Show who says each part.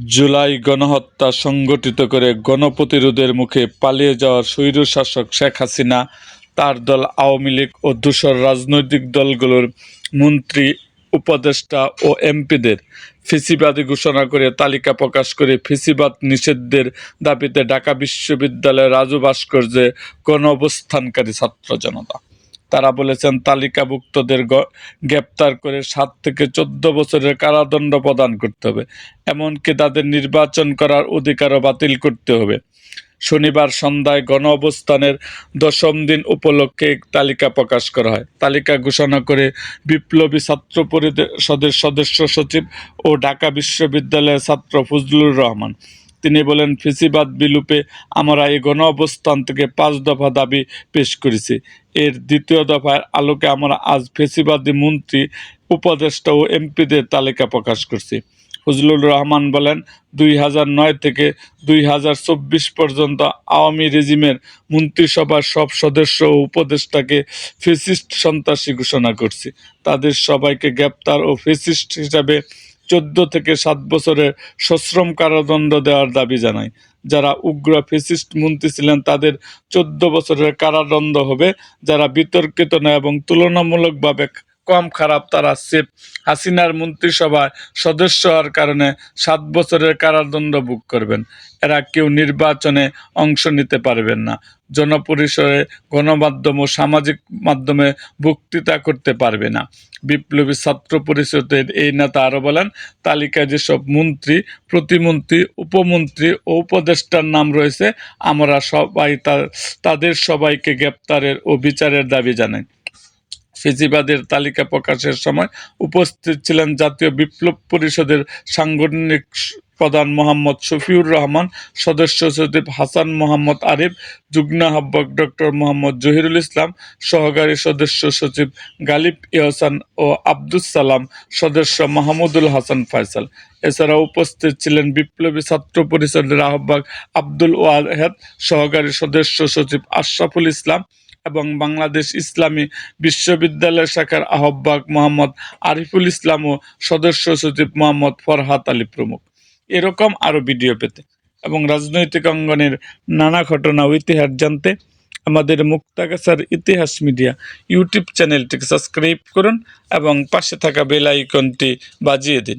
Speaker 1: জুলাই গণহত্যা সংগঠিত করে গণপ্রতিরোধের মুখে পালিয়ে যাওয়া স্বৈরশাসক শেখ হাসিনা, তার দল আওয়ামী লীগ ও ধূসর রাজনৈতিক দলগুলোর মন্ত্রী, উপদেষ্টা ও এমপিদের ফেসিবাদী ঘোষণা করে তালিকা প্রকাশ করে ফিসিবাদ নিষেধের দাবিতে ঢাকা বিশ্ববিদ্যালয়ের রাজু ভাস্কর্যে গণ অবস্থানকারী ছাত্র জনতা। তারা বলেছেন, তালিকাভুক্তদের গ্রেপ্তার করে সাত থেকে চোদ্দ বছরের কারাদণ্ড প্রদান করতে হবে। এমনকি তাদের নির্বাচন করার অধিকারও বাতিল করতে হবে। শনিবার সন্ধ্যায় গণ অবস্থানের দশম দিন উপলক্ষে তালিকা প্রকাশ করা হয়। তালিকা ঘোষণা করে বিপ্লবী ছাত্র পরিষদের সদস্য সচিব ও ঢাকা বিশ্ববিদ্যালয়ের ছাত্র ফজলুর রহমান। তিনি বলেন, ফেসিবাদ বিলুপে আমরা এই গণ অবস্থান থেকে পাঁচ দফা দাবি পেশ করেছি। এর দ্বিতীয় দফার আলোকে আমরা আজ ফেসিবাদী মন্ত্রী, উপদেষ্টা ও এমপিদের তালিকা প্রকাশ করছি। ফজলুর রহমান বলেন, দুই হাজার নয় থেকে দুই হাজার চব্বিশ পর্যন্ত আওয়ামী রেজিমের মন্ত্রিসভার সব সদস্য ও উপদেষ্টাকে ফেসিস্ট সন্ত্রাসী ঘোষণা করছি। তাদের সবাইকে গ্রেপ্তার ও ফেসিস্ট হিসাবে চোদ্দ থেকে সাত বছরের সশ্রম কারাদণ্ড দেওয়ার দাবি জানায়। যারা উগ্র ফেসিস্ট মন্ত্রী ছিলেন, তাদের চোদ্দ বছরের কারাদণ্ড হবে যারা বিতর্কিত নয় এবং তুলনামূলকভাবে কম খারাপ তারা সেফ হাসিনার মন্ত্রিসভায় সদস্য হওয়ার কারণে সাত বছরের কারাদণ্ড ভোগ করবেন। এরা কেউ নির্বাচনে অংশ নিতে পারবেন না। জনপরিসরে গণমাধ্যম ও সামাজিক মাধ্যমে বক্তৃতা করতে পারবে না। বিপ্লবী ছাত্র পরিষদের এই নেতা আরও বলেন, তালিকায় যেসব মন্ত্রী, প্রতিমন্ত্রী, উপমন্ত্রী ও উপদেষ্টার নাম রয়েছে, আমরা সবাই তাদের সবাইকে গ্রেপ্তারের ও বিচারের দাবি জানাই। ফেজিবাদের তালিকা প্রকাশের সময় উপস্থিত ছিলেন জাতীয় বিপ্লব পরিষদের সাংগঠনিক প্রধান মোহাম্মদ শফিউর রহমান, সদস্য সচিব হাসান মোহাম্মদ আরিফ, যুগ্ম আহ্বায়ক ডক্টর মোহাম্মদ জহিরুল ইসলাম, সহকারী সদস্য সচিব গালিব ইহসান ও আব্দুস সালাম, সদস্য মাহমুদুল হাসান ফয়সাল। এছাড়া উপস্থিত ছিলেন বিপ্লবী ছাত্র পরিষদের আহ্বায়ক আব্দুল ওয়াহেদ, সহকারী সদস্য সচিব আশরাফুল ইসলাম এবং বাংলাদেশ ইসলামী বিশ্ববিদ্যালয় শাখার আহ্বায়ক মোহাম্মদ আরিফুল ইসলাম ও সদস্য সচিব মোহাম্মদ ফরহাত আলী প্রমুখ। এরকম আরও ভিডিও পেতে এবং রাজনৈতিক অঙ্গনের নানা ঘটনা ও ইতিহাস জানতে আমাদের মুক্তাগাছার ইতিহাস মিডিয়া ইউটিউব চ্যানেলটিকে সাবস্ক্রাইব করুন এবং পাশে থাকা বেল আইকনটি বাজিয়ে দিন।